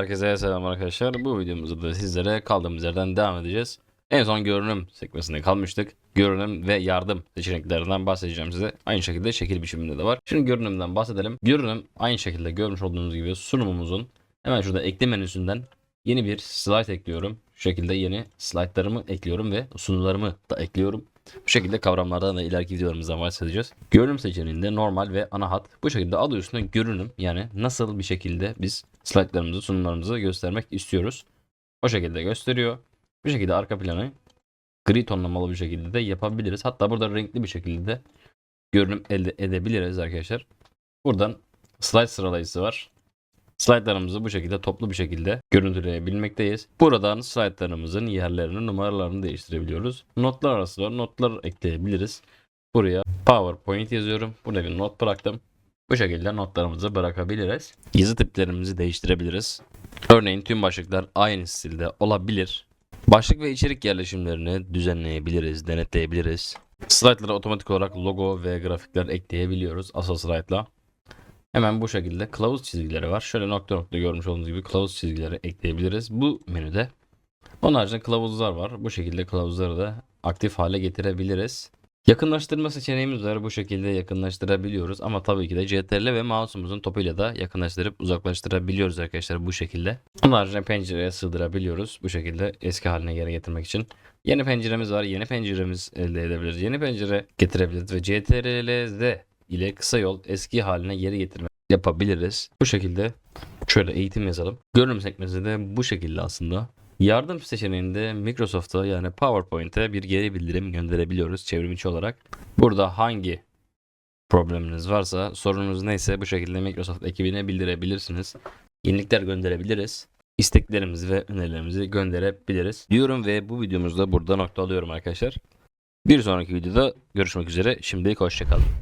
Herkese selam arkadaşlar. Bu videomuzda da sizlere kaldığımız yerden devam edeceğiz. En son görünüm sekmesinde kalmıştık. Görünüm ve yardım seçeneklerinden bahsedeceğim size. Aynı şekilde şekil biçiminde de var. Şimdi görünümden bahsedelim. Görünüm aynı şekilde görmüş olduğunuz gibi sunumumuzun hemen şurada ekle menüsünden yeni bir slide ekliyorum. Şu şekilde yeni slaytlarımı ekliyorum ve sunularımı da ekliyorum. Bu şekilde kavramlardan da ileriki videolarımızda bahsedeceğiz. Görünüm seçeneğinde normal ve ana hat. Bu şekilde adı üstünde görünüm yani nasıl bir şekilde biz slaytlarımızı, sunumlarımızı göstermek istiyoruz. O şekilde gösteriyor. Bu şekilde arka planı gri tonlamalı bir şekilde de yapabiliriz. Hatta burada renkli bir şekilde de görünüm elde edebiliriz arkadaşlar. Buradan slide sıralayıcısı var. Slaytlarımızı bu şekilde toplu bir şekilde görüntüleyebilmekteyiz. Buradan slaytlarımızın yerlerini, numaralarını değiştirebiliyoruz. Notlar arasında notlar ekleyebiliriz. Buraya PowerPoint yazıyorum. Buraya bir not bıraktım. Bu şekilde notlarımızı bırakabiliriz. Yazı tiplerimizi değiştirebiliriz. Örneğin tüm başlıklar aynı stilde olabilir. Başlık ve içerik yerleşimlerini düzenleyebiliriz, denetleyebiliriz. Slaytlara otomatik olarak logo ve grafikler ekleyebiliyoruz asıl slaytla. Hemen bu şekilde kılavuz çizgileri var. Şöyle nokta nokta görmüş olduğunuz gibi kılavuz çizgileri ekleyebiliriz bu menüde. Onun haricinde kılavuzlar var. Bu şekilde kılavuzları da aktif hale getirebiliriz. Yakınlaştırma seçeneğimiz var. Bu şekilde yakınlaştırabiliyoruz. Ama tabii ki de CTRL ve mouse'umuzun topuyla da yakınlaştırıp uzaklaştırabiliyoruz arkadaşlar bu şekilde. Onun haricinde pencereye sığdırabiliyoruz. Bu şekilde eski haline geri getirmek için. Yeni penceremiz var. Yeni penceremiz elde edebiliriz. Yeni pencere getirebiliriz ve CTRL Z ile kısa yol eski haline geri getirme yapabiliriz. Bu şekilde şöyle eğitim yazalım. Görünüm sekmesi de bu şekilde aslında. Yardım seçeneğinde Microsoft'a yani PowerPoint'e bir geri bildirim gönderebiliyoruz çevrimiçi olarak. Burada hangi probleminiz varsa, sorununuz neyse bu şekilde Microsoft ekibine bildirebilirsiniz. Yenilikler gönderebiliriz. İsteklerimizi ve önerilerimizi gönderebiliriz. Diyorum ve bu videomuzda burada nokta alıyorum arkadaşlar. Bir sonraki videoda görüşmek üzere. Şimdilik hoşçakalın.